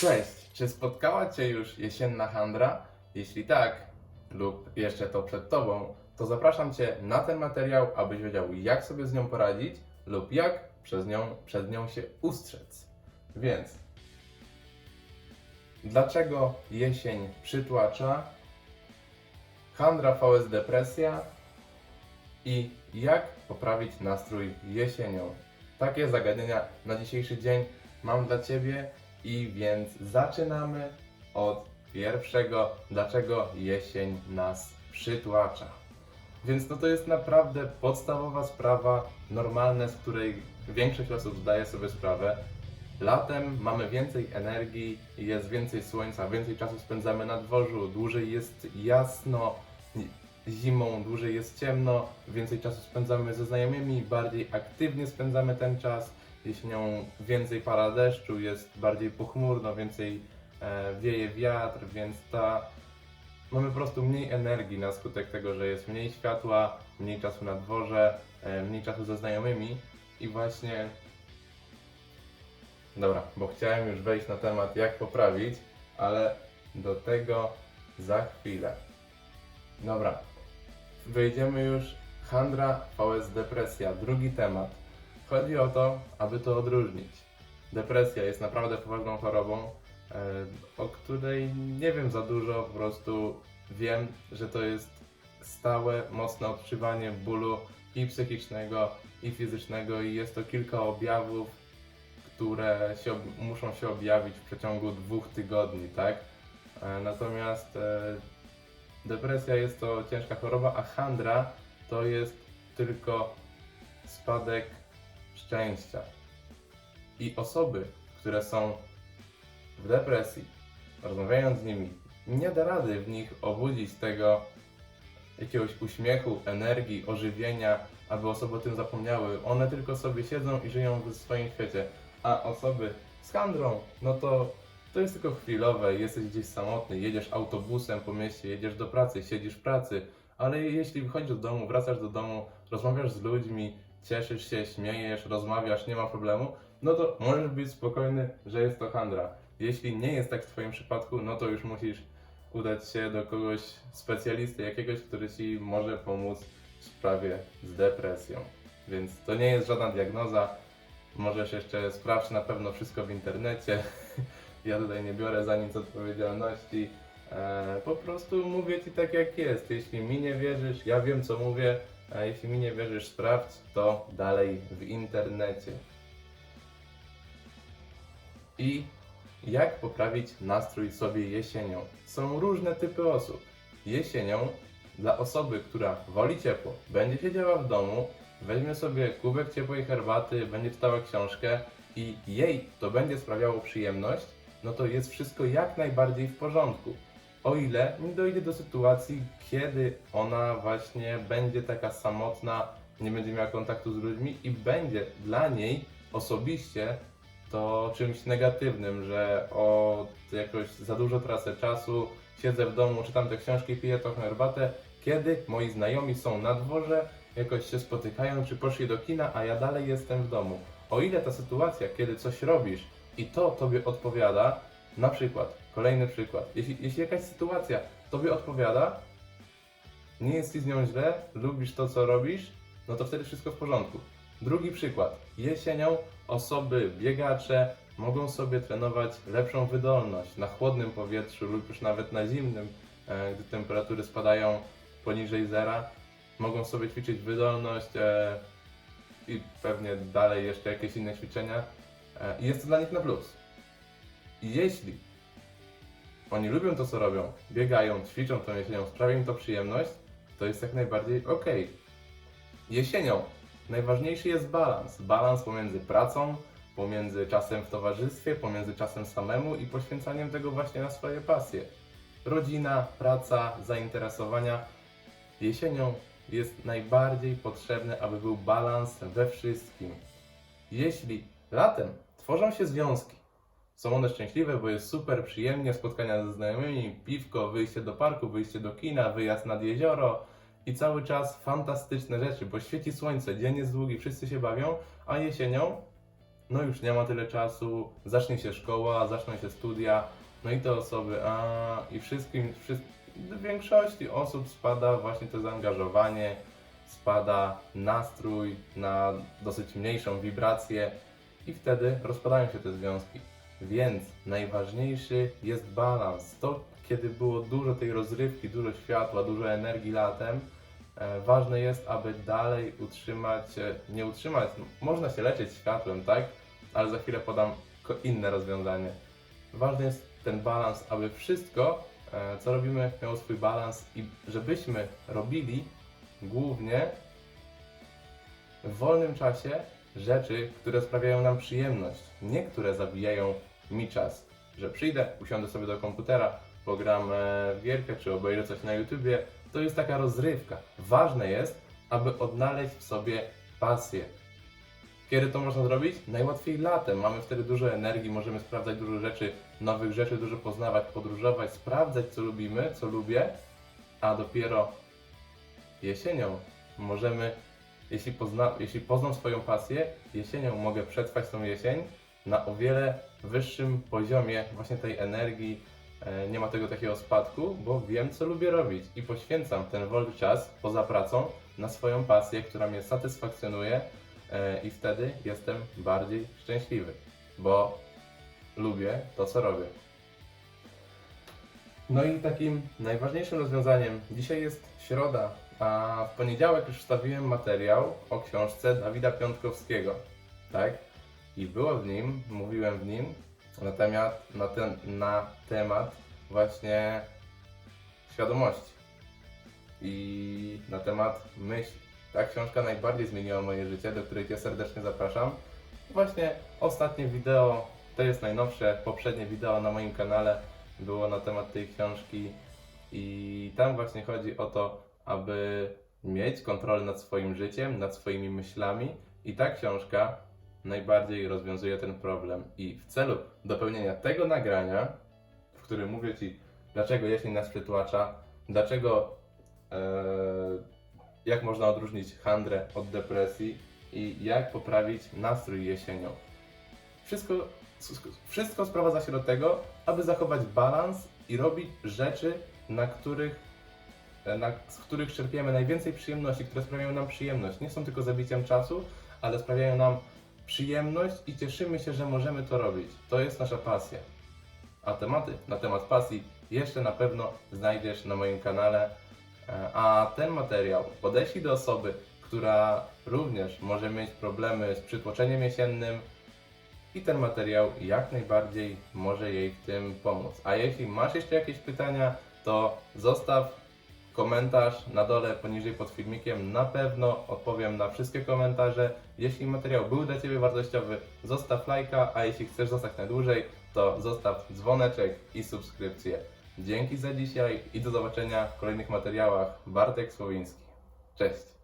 Cześć! Czy spotkała Cię już jesienna handra? Jeśli tak, lub jeszcze to przed Tobą, to zapraszam Cię na ten materiał, abyś wiedział, jak sobie z nią poradzić lub jak przez nią, przed nią się ustrzec. Więc, dlaczego jesień przytłacza? Handra VS depresja i jak poprawić nastrój jesienią. Takie zagadnienia na dzisiejszy dzień mam dla Ciebie i więc zaczynamy od pierwszego, dlaczego jesień nas przytłacza. Więc no to jest naprawdę podstawowa sprawa, normalne, z której większość osób zdaje sobie sprawę. Latem mamy więcej energii, jest więcej słońca, więcej czasu spędzamy na dworzu, dłużej jest jasno, zimą dłużej jest ciemno, więcej czasu spędzamy ze znajomymi, bardziej aktywnie spędzamy ten czas. Jesienią więcej para deszczu, jest bardziej pochmurno, więcej e, wieje wiatr, więc ta mamy po prostu mniej energii na skutek tego, że jest mniej światła, mniej czasu na dworze, e, mniej czasu ze znajomymi i właśnie Dobra, bo chciałem już wejść na temat jak poprawić, ale do tego za chwilę. Dobra, wejdziemy już Handra vs depresja, drugi temat. Chodzi o to, aby to odróżnić. Depresja jest naprawdę poważną chorobą, e, o której nie wiem za dużo, po prostu wiem, że to jest stałe, mocne odczuwanie bólu i psychicznego, i fizycznego, i jest to kilka objawów, które się, muszą się objawić w przeciągu dwóch tygodni, tak? E, Natomiast e, depresja jest to ciężka choroba, a handra to jest tylko spadek szczęścia. I osoby, które są w depresji, rozmawiając z nimi, nie da rady w nich obudzić tego jakiegoś uśmiechu, energii, ożywienia, aby osoby o tym zapomniały. One tylko sobie siedzą i żyją w swoim świecie. A osoby z handrą, no to to jest tylko chwilowe, jesteś gdzieś samotny, jedziesz autobusem po mieście, jedziesz do pracy, siedzisz w pracy, ale jeśli wychodzisz do domu, wracasz do domu, rozmawiasz z ludźmi, cieszysz się, śmiejesz, rozmawiasz, nie ma problemu, no to możesz być spokojny, że jest to handra. Jeśli nie jest tak w Twoim przypadku, no to już musisz udać się do kogoś specjalisty, jakiegoś, który Ci może pomóc w sprawie z depresją. Więc to nie jest żadna diagnoza. Możesz jeszcze sprawdź na pewno wszystko w internecie. Ja tutaj nie biorę za nic odpowiedzialności. E, po prostu mówię Ci tak jak jest. Jeśli mi nie wierzysz, ja wiem co mówię. A jeśli mi nie wierzysz, sprawdź to dalej w internecie. I jak poprawić nastrój sobie jesienią? Są różne typy osób. Jesienią dla osoby, która woli ciepło, będzie siedziała w domu, weźmie sobie kubek ciepłej herbaty, będzie czytała książkę i jej to będzie sprawiało przyjemność, no to jest wszystko jak najbardziej w porządku. O ile nie dojdzie do sytuacji, kiedy ona właśnie będzie taka samotna, nie będzie miała kontaktu z ludźmi i będzie dla niej osobiście to czymś negatywnym, że o jakoś za dużo tracę czasu, siedzę w domu, czytam te książki, piję trochę herbatę, kiedy moi znajomi są na dworze, jakoś się spotykają, czy poszli do kina, a ja dalej jestem w domu. O ile ta sytuacja, kiedy coś robisz i to tobie odpowiada, na przykład, kolejny przykład, jeśli, jeśli jakaś sytuacja tobie odpowiada, nie jest ci z nią źle, lubisz to, co robisz, no to wtedy wszystko w porządku. Drugi przykład. Jesienią osoby, biegacze mogą sobie trenować lepszą wydolność na chłodnym powietrzu lub już nawet na zimnym, e, gdy temperatury spadają poniżej zera. Mogą sobie ćwiczyć wydolność e, i pewnie dalej jeszcze jakieś inne ćwiczenia. E, I jest to dla nich na plus. Jeśli oni lubią to, co robią, biegają, ćwiczą tą jesienią, sprawia im to przyjemność, to jest jak najbardziej ok. Jesienią najważniejszy jest balans. Balans pomiędzy pracą, pomiędzy czasem w towarzystwie, pomiędzy czasem samemu i poświęcaniem tego właśnie na swoje pasje. Rodzina, praca, zainteresowania. Jesienią jest najbardziej potrzebne, aby był balans we wszystkim. Jeśli latem tworzą się związki, są one szczęśliwe, bo jest super przyjemnie, spotkania ze znajomymi, piwko, wyjście do parku, wyjście do kina, wyjazd nad jezioro i cały czas fantastyczne rzeczy, bo świeci słońce, dzień jest długi, wszyscy się bawią, a jesienią no już nie ma tyle czasu, zacznie się szkoła, zaczną się studia, no i te osoby, a i wszystkim, wszys- w większości osób spada właśnie to zaangażowanie, spada nastrój na dosyć mniejszą wibrację i wtedy rozpadają się te związki. Więc najważniejszy jest balans. To, kiedy było dużo tej rozrywki, dużo światła, dużo energii latem, e, ważne jest, aby dalej utrzymać, e, nie utrzymać, można się leczyć światłem, tak? Ale za chwilę podam inne rozwiązanie. Ważny jest ten balans, aby wszystko, e, co robimy, miało swój balans i żebyśmy robili głównie w wolnym czasie rzeczy, które sprawiają nam przyjemność, nie które zabijają mi czas. Że przyjdę, usiądę sobie do komputera, pogram e, w czy obejrzę coś na YouTubie, to jest taka rozrywka. Ważne jest, aby odnaleźć w sobie pasję. Kiedy to można zrobić? Najłatwiej latem. Mamy wtedy dużo energii, możemy sprawdzać dużo rzeczy, nowych rzeczy, dużo poznawać, podróżować, sprawdzać co lubimy, co lubię, a dopiero jesienią możemy, jeśli, pozna, jeśli poznam swoją pasję, jesienią mogę przetrwać tą jesień na o wiele wyższym poziomie właśnie tej energii. E, Nie ma tego takiego spadku, bo wiem, co lubię robić i poświęcam ten wolny czas poza pracą na swoją pasję, która mnie satysfakcjonuje e, i wtedy jestem bardziej szczęśliwy, bo lubię to, co robię. No i takim najważniejszym rozwiązaniem dzisiaj jest środa, a w poniedziałek już wstawiłem materiał o książce Dawida Piątkowskiego, tak? I było w nim, mówiłem w nim na temat, na ten, na temat właśnie świadomości i na temat myśli. Ta książka najbardziej zmieniła moje życie, do której Cię serdecznie zapraszam. Właśnie ostatnie wideo, to jest najnowsze, poprzednie wideo na moim kanale było na temat tej książki i tam właśnie chodzi o to, aby mieć kontrolę nad swoim życiem, nad swoimi myślami i ta książka najbardziej rozwiązuje ten problem. I w celu dopełnienia tego nagrania, w którym mówię Ci, dlaczego jesień nas przytłacza, dlaczego, e, jak można odróżnić handrę od depresji i jak poprawić nastrój jesienią. Wszystko, wszystko sprowadza się do tego, aby zachować balans i robić rzeczy, na których, e, na, z których czerpiemy najwięcej przyjemności, które sprawiają nam przyjemność. Nie są tylko zabiciem czasu, ale sprawiają nam przyjemność i cieszymy się, że możemy to robić. To jest nasza pasja. A tematy na temat pasji jeszcze na pewno znajdziesz na moim kanale. E, A ten materiał podeślij do osoby, która również może mieć problemy z przytłoczeniem jesiennym i ten materiał jak najbardziej może jej w tym pomóc. A jeśli masz jeszcze jakieś pytania, to zostaw komentarz na dole poniżej pod filmikiem. Na pewno odpowiem na wszystkie komentarze. Jeśli materiał był dla Ciebie wartościowy, zostaw lajka, a jeśli chcesz zostać na dłużej, to zostaw dzwoneczek i subskrypcję. Dzięki za dzisiaj i do zobaczenia w kolejnych materiałach. Bartek Słowiński. Cześć!